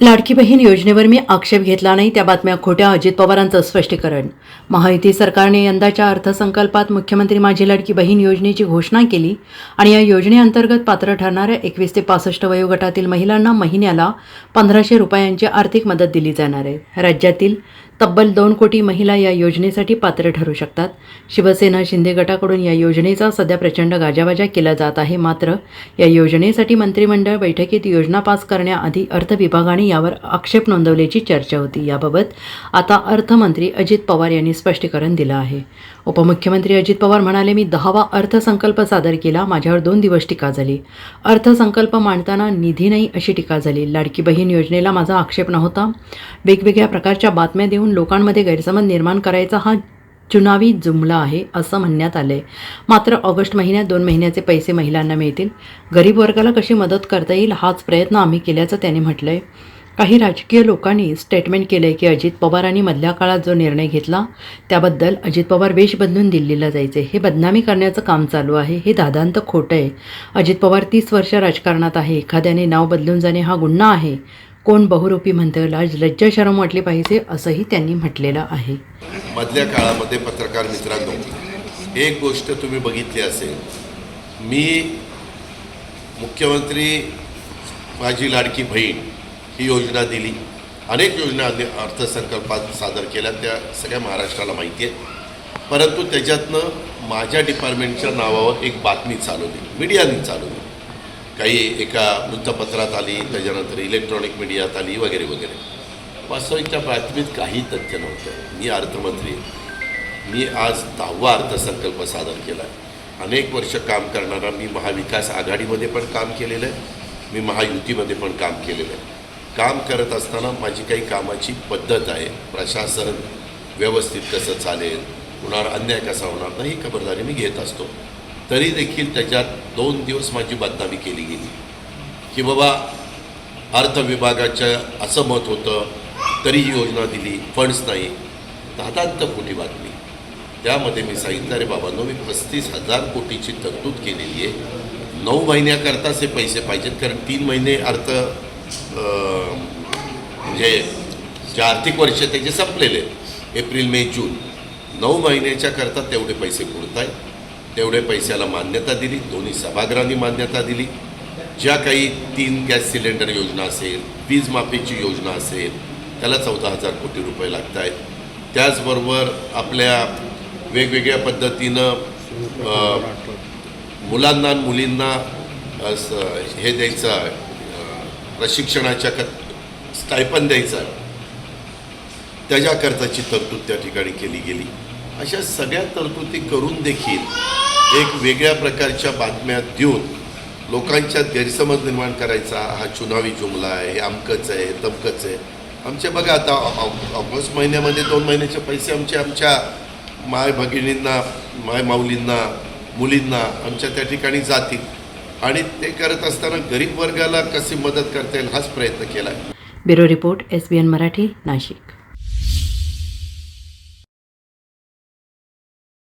लाडकी बहीण योजनेवर मी आक्षेप घेतला नाही त्या बातम्या खोट्या अजित पवारांचं स्पष्टीकरण. महायुती सरकारने यंदाच्या अर्थसंकल्पात मुख्यमंत्री माझी लाडकी बहीण योजनेची घोषणा केली आणि या योजनेअंतर्गत पात्र ठरणाऱ्या एकवीस ते पासष्ट वयोगटातील महिलांना महिन्याला पंधराशे रुपयांची आर्थिक मदत दिली जाणार आहे. राज्यातील तब्बल दोन कोटी महिला या योजनेसाठी पात्र ठरू शकतात. शिवसेना शिंदे गटाकडून या योजनेचा सध्या प्रचंड गाजावाजा केला जात आहे. मात्र या योजनेसाठी मंत्रिमंडळ बैठकीत योजना पास करण्याआधी अर्थ विभागाने यावर आक्षेप नोंदवल्याची चर्चा होती. याबाबत आता अर्थमंत्री अजित पवार यांनी स्पष्टीकरण दिलं आहे. उपमुख्यमंत्री अजित पवार म्हणाले मी दहावा अर्थसंकल्प सादर केला. माझ्यावर दोन दिवस टीका झाली. अर्थसंकल्प मांडताना निधी नाही अशी टीका झाली. लाडकी बहीण योजनेला माझा आक्षेप नव्हता. वेगवेगळ्या प्रकारच्या बातम्या देऊन लोकांमध्ये गैरसमज निर्माण करायचा हा चुनावी जुमला आहे असं म्हणण्यात आलंय. मात्र ऑगस्ट महिन्यात दोन महिन्याचे पैसे महिलांना मिळतील. गरीब वर्गाला कशी मदत करता येईल हाच प्रयत्न आम्ही केल्याचं त्यांनी म्हटलंय. काही राजकीय लोकांनी स्टेटमेंट केलंय की अजित पवारांनी मधल्या काळात जो निर्णय घेतला त्याबद्दल अजित पवार वेश बदलून दिल्लीला जायचे. हे बदनामी करण्याचं काम चालू आहे हे दादांत खोटं आहे. अजित पवार तीस वर्ष राजकारणात आहे एखाद्याने नाव बदलून जाणे हा गुन्हा आहे. कोण बहुरूपी म्हणतं लाज लज्जा शरम वाटली पाहिजे असंही त्यांनी म्हटलेलं आहे. मधल्या काळामध्ये पत्रकार मित्रांनो एक गोष्ट तुम्ही बघितली असेल. मी मुख्यमंत्री माझी लाडकी बहीण ही योजना दिली. अनेक योजना अर्थसंकल्पात सादर केल्या त्या सगळ्या महाराष्ट्राला माहिती आहे परंतु त्याच्यातनं माझ्या डिपार्टमेंटच्या नावावर एक बातमी चालवली मीडियाने चालवली काही एका वृत्तपत्रात आली त्याच्यानंतर इलेक्ट्रॉनिक मीडियात आली वगैरे वगैरे. वास्तविकच्या बातमीत काही तथ्य नव्हतं. मी अर्थमंत्री मी आज दहावा अर्थसंकल्प सादर केला आहे अनेक वर्ष काम करणारा मी महाविकास आघाडीमध्ये पण काम केलेलं आहे. मी महायुतीमध्ये पण काम केलेलं आहे. काम करत असताना माझी काही कामाची पद्धत आहे. प्रशासन व्यवस्थित कसं चालेल कुणावर अन्याय कसा होणार नाही ही खबरदारी मी घेत असतो. तरी देखील त्याच्यात दोन दिवस माझी बदनामी केली गेली. की बाबा अर्थ विभागाचं असं मत होतं तरी ही योजना दिली फंड्स नाही. दादांत मोठी बातमी. त्यामध्ये मी सांगितलं अरे बाबांनो मी पस्तीस हजार कोटीची तरतूद केलेली आहे. नऊ महिन्याकरताच हे पैसे पाहिजेत कारण तीन महिने अर्थ म्हणजे जे आर्थिक वर्ष त्याचे संपलेले. आहेत. April May June. नऊ महिन्याच्या करता तेवढे पैसे पुरत आहेत तेवढे पैशाला मान्यता दिली दोन्ही सभागृहांनी मान्यता दिली. ज्या काही तीन गॅस सिलेंडर योजना असेल वीज माफीची योजना असेल त्याला चौदा हजार कोटी रुपये लागत आहेत त्याचबरोबर आपल्या वेगवेगळ्या पद्धतीनं मुलांना आणि मुलींना स- हे द्यायचं आहे, प्रशिक्षणाच्या क स्टायपन द्यायचं आहे. त्याच्याकरताची तरतूद त्या ठिकाणी केली गेली. अशा सगळ्या तरतुदी करून देखील एक वेगळ्या प्रकारच्या बातम्या देऊन लोकांच्यात गैरसमज निर्माण करायचा हा चुनावी जुमला आहे हे अमकच आहे तमकंच आहे. आमचे बघा आता ऑगस्ट महिन्यामध्ये दोन महिन्याचे पैसे आमचे आमच्या माय भगिनींना माय माऊलींना मुलींना आमच्या त्या ठिकाणी जातील. आणि ते करत असताना गरीब वर्गाला कशी मदत करता येईल हाच प्रयत्न केला आहे. Bureau report S B N Marathi Nashik.